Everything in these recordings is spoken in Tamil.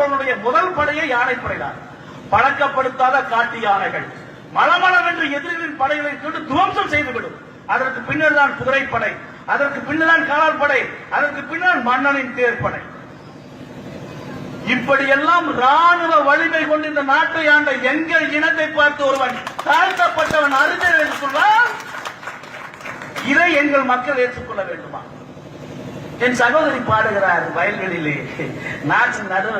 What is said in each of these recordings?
சோழனுடைய முதல் படையை யானைப்படைதான் பழக்கப்படுத்தாத காட்டு யானைகள். மலமளவென்று எதிரிகளின் படைகளை கொண்டு துவம்சம் செய்துவிடும். அதற்கு பின்னர் தான் குதிரைப்படை அதற்கு பின்னர் தான் காலால் படை அதற்கு பின்னர் மன்னனின் தேர்ப்படை. இப்படியெல்லாம் ராணுவ வலிமை கொண்டு இந்த நாட்டை ஆண்ட எங்கள் இனத்தை பார்த்து ஒருவன் தாழ்த்தப்பட்டவன் அறிஞர் என்று சொன்னால் இதை எங்கள் மக்கள் ஏற்றுக்கொள்ள வேண்டுமா? என் சகோதரி பாடுகிறார் வயல்களிலே நாச்சு நடு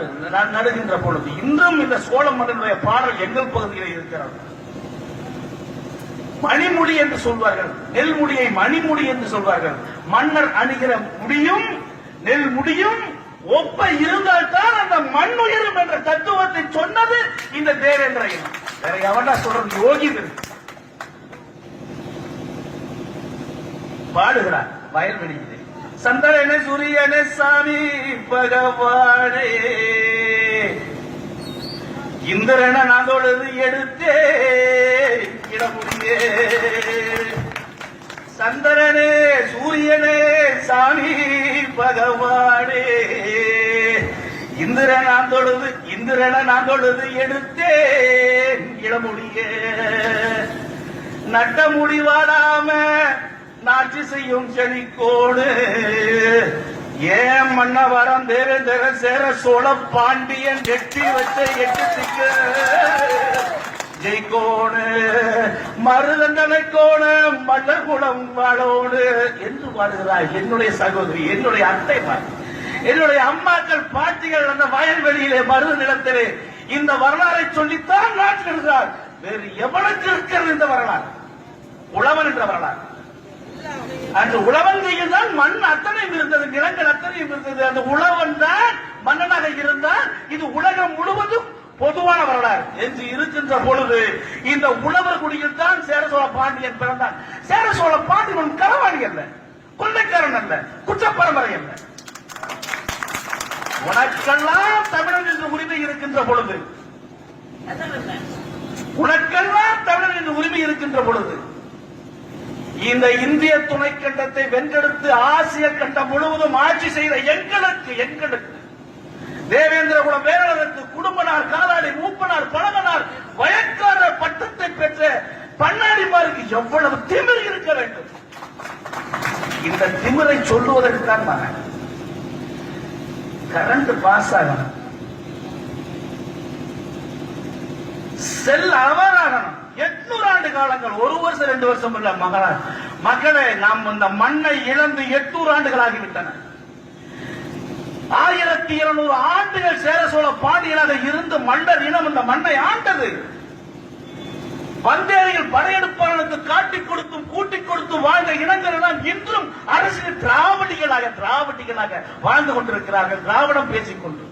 நடுகின்ற பொழுது இன்றும் இந்த சோழ மன்னனுடைய பாடல் எங்கள் பகுதியில் இருக்கிறது. மணிமுடி என்று சொல்வார்கள். நெல் முடியை மணிமுடி என்று சொல்வார்கள். மன்னர் அணிகிற முடியும் நெல் முடியும் ஒப்ப இருந்தால்தான் அந்த மண் உயரும் என்ற தத்துவத்தை சொன்னது இந்த தேவேந்திர இனம். வேற எவனா சொல்றது? யோகி பாடுகிறார் வயல்வெளியிலே. சந்திரனே சூரியனு சாமி பகவானே. இந்திரன நாதொழுது எடுத்தே இடமுடியே. சந்திரனே சூரியனே சாமி பகவானே. இந்திரன் நான் தொழுது இந்திரன நான் தொழுது எடுத்தேன் இளமுடியே நட்ட முடிவாடாம நாட்சி செய்யும் செழிக்கோடு. ஏன் மன்ன வரம் தேவேந்திர சேர சோழ பாண்டியன் எட்டி வச்ச எட்டு திக்கு ஜெய்கோணு மருதண்டனை கோண மன்னர் வாழோடு. என்று பாடுகிறார் என்னுடைய சகோதரி என்னுடைய அத்தை பாரு. என்னுடைய அம்மாக்கள் பாட்டிகள் அந்த வயல்வெளியிலே மருத நிலத்திலே இந்த வரலாறை சொல்லித்தான் நாட்டிருக்கிறார் வேறு எவனுக்கு இருக்கிறது இந்த வரலாறு? உழவன் என்ற வரலாறு. அந்த உழவன் தான் மண் அத்தனையும் இருந்தது நிலங்கள் அத்தனையும் இருந்தது. அந்த உழவன் தான் மன்னனாக இருந்தால் இது உலகம் முழுவதும் பொதுவான வரலாறு. என்று இருக்கின்ற பொழுது இந்த உழவர் குடியில் தான் சேர சோழ பாண்டியன் பிறந்தான். சேர சோழ பாண்டியன் களவாணி அல்ல கொள்ளைக்காரன் அல்ல குற்றப்பரம்பரை அல்ல. உனக்கெல்லாம் தமிழன் என்ற உரிமை இருக்கின்ற பொழுது உனக்கெல்லாம் தமிழன் என்ற உரிமை இருக்கின்ற பொழுது இந்த இந்திய துணைக்கண்டத்தை வென்றெடுத்து ஆசிய கண்டம் முழுவதும் ஆட்சி செய்த எங்களுக்கு எங்களுக்கு. தேவேந்திர குல வேளாளருக்கு குடும்பனார் காலாடி மூப்பனார் பழகனார் வயக்காரர் பட்டத்தை பெற்ற பண்ணாடிமாருக்கு எவ்வளவு திமிர் இருக்க வேண்டும்? இந்த திமிரை சொல்லுவதற்கு தான் மகன் கரண்ட் பாஸ் ஆகணும். செல் அவர் ஆகணும் எட்நூறு ஆண்டு காலங்கள் ஒரு வருஷம் ரெண்டு வருஷம் இல்ல மகளா மகளே நாம் இந்த மண்ணை இழந்து எட்நூறு ஆண்டுகள் ஆகிவிட்டன ஆயிரத்தி இருநூறு ஆண்டுகள் சேர சோழ பாண்டியனாக இருந்து மன்னர் இனம் இந்த மண்ணை ஆண்டது. வந்தேரியில் படையெடுப்பாளனுக்கு காட்டிக் கொடுத்தும் கூட்டிக் கொடுத்தும் வாழ்ந்த இனங்கள் எல்லாம் இன்றும் அரசியல் திராவிடிகளாக திராவிடிகளாக வாழ்ந்து கொண்டிருக்கிறார்கள். திராவிடம் பேசிக்கொண்டு